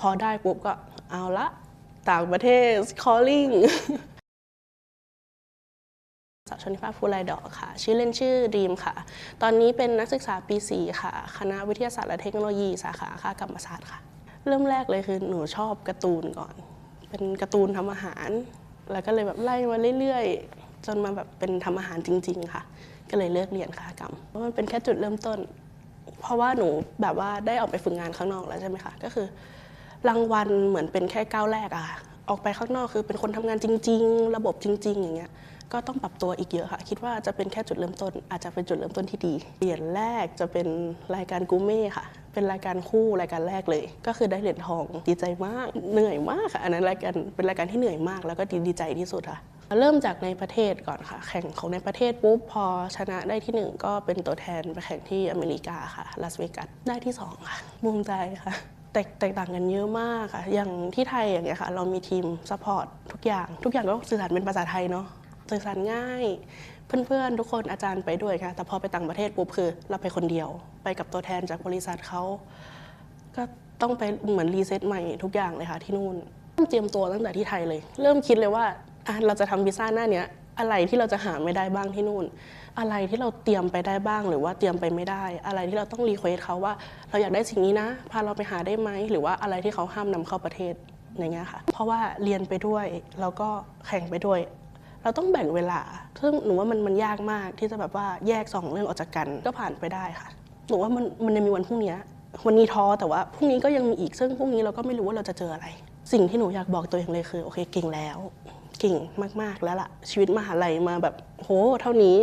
พอได้ปุ๊บก็เอาละต่างประเทศ calling สาวชนิฟ้าภูไลดอกค่ะ ชื่อเล่นชื่อดีมค่ะ ตอนนี้เป็นนักศึกษาปี 4 ค่ะ คณะวิทยาศาสตร์และเทคโนโลยีสาขาค่ากรรมศาสตร์ค่ะ เริ่มแรกเลยคือหนูชอบการ์ตูนก่อน เป็นการ์ตูนทำอาหาร แล้วก็เลยแบบไล่มาเรื่อยๆ จนมาแบบเป็นทำอาหารจริง ๆ ค่ะ ก็เลยเลิกเรียนค่ากรรมเพราะมันเป็นแค่จุดเริ่มต้น เพราะว่าหนูแบบว่าได้ออกไปฝึกงานข้างนอกแล้วใช่ไหมคะ ก็คือ รางวัลเหมือนเป็นแค่ก้าวแรกอะออกไปข้างนอกคือเป็นคนทำงานจริง ๆ ระบบจริง ๆ อย่างเงี้ยก็ต้องปรับตัวอีกเยอะค่ะ คิดว่าจะเป็นแค่จุดเริ่มต้น อาจจะเป็นจุดเริ่มต้นที่ดี เหรียญแรกจะเป็นรายการกูเม่ค่ะ เป็นรายการคู่รายการแรกเลย ก็คือได้เหรียญทองดีใจมากเหนื่อยมากค่ะอันนั้นรายการเป็นรายการที่เหนื่อยมาก แล้วก็ดีใจที่สุดค่ะเริ่มจากในประเทศก่อนค่ะ แข่งของในประเทศปุ๊บพอชนะได้ที่หนึ่งก็เป็นตัวแทนไปแข่งที่อเมริกาค่ะลาสเวกัสได้ที่สองค่ะภูมิใจค่ะ แตกต่างกันเยอะมากค่ะ อย่างที่ไทยอย่างเงี้ยค่ะ เรามีทีมซัพพอร์ตทุกอย่าง ทุกอย่างก็สื่อสารเป็นภาษาไทยเนาะ สื่อสารง่าย เพื่อนๆ ทุกคนอาจารย์ไปด้วยค่ะ แต่พอไปต่างประเทศปุ๊บคือ เราไปคนเดียว ไปกับตัวแทนจากบริษัทเขา ก็ต้องไปเหมือนรีเซ็ตใหม่ทุกอย่างเลยค่ะที่นู่นเริ่มเตรียมตัวตั้งแต่ที่ไทยเลย เริ่มคิดเลยว่าเราจะทำวีซ่าหน้าเนี้ย อะไรที่เราจะหาไม่ได้บ้างที่นู่น อะไรที่เราเตรียมไปได้บ้างหรือว่าเตรียมไปไม่ได้ อะไรที่เราต้องรีเควสเขาว่าเราอยากได้สิ่งนี้นะพาเราไปหาได้ไหมหรือว่าอะไรที่เขาห้ามนำเข้าประเทศอย่างเงี้ยค่ะ เพราะว่าเรียนไปด้วยแล้วก็แข่งไปด้วย เราต้องแบ่งเวลา ซึ่งหนูว่ามันมันยากมากที่จะแบบว่าแยกสองเรื่องออกจากกันก็ผ่านไปได้ค่ะหนูว่ามันมันยังมีวันพรุ่งนี้วันนี้ท้อแต่ว่าพรุ่งนี้ก็ยังมีอีกซึ่งพรุ่งนี้เราก็ไม่รู้ว่าเราจะเจออะไร สิ่งที่หนูอยากบอกตัวเองเลยคือโอเคเก่งแล้ว เก่งมาก ๆ แล้วล่ะ ชีวิตมหาลัยมาแบบโหเท่านี้